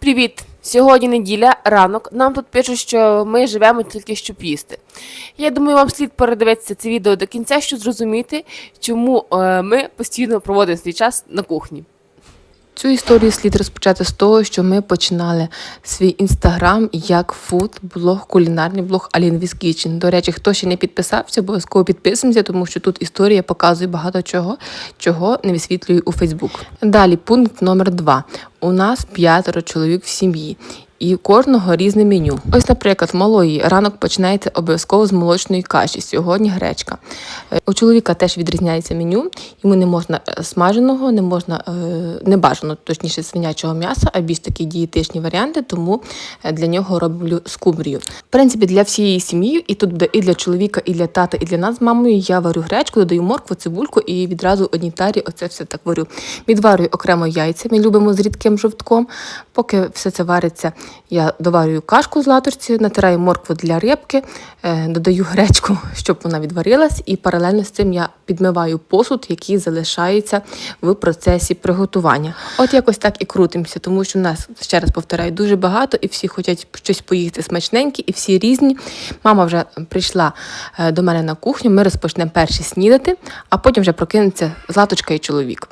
Привіт! Сьогодні неділя, ранок. Нам тут пишуть, що ми живемо тільки щоб їсти. Я думаю, вам слід передивитися це відео до кінця, щоб зрозуміти, чому е, ми постійно проводимо свій час на кухні. Цю історію слід розпочати з того, що ми починали свій інстаграм як фуд-блог, кулінарний блог Alin Kitchen. До речі, хто ще не підписався, обов'язково підписуємося, тому що тут історія показує багато чого, чого не висвітлюю у Фейсбук. Далі пункт номер два. У нас п'ятеро чоловік в сім'ї. І кожного різне меню. Ось, наприклад, малої ранок починається обов'язково з молочної каші. Сьогодні гречка. Е, У чоловіка теж відрізняється меню. Йому не можна е, смаженого, не можна е, не бажано, точніше, свинячого м'яса, а більш такі дієтичні варіанти, тому для нього роблю скумбрію. В принципі, для всієї сім'ї, і тут буде і для чоловіка, і для тата, і для нас з мамою. Я варю гречку, додаю моркву, цибульку і відразу одній тарі оце все так варю. Відварюю окремо яйця. Ми любимо з рідким жовтком. Поки все це вариться, я доварюю кашку з латочці, натираю моркву для рибки, е, додаю гречку, щоб вона відварилась, і паралельно з цим я підмиваю посуд, який залишається в процесі приготування. От якось так і крутимося, тому що в нас, ще раз повторяю, дуже багато, і всі хочуть щось поїсти смачненьке, і всі різні. Мама вже прийшла е, до мене на кухню, ми розпочнемо перші снідати, а потім вже прокинеться Златочка і чоловік.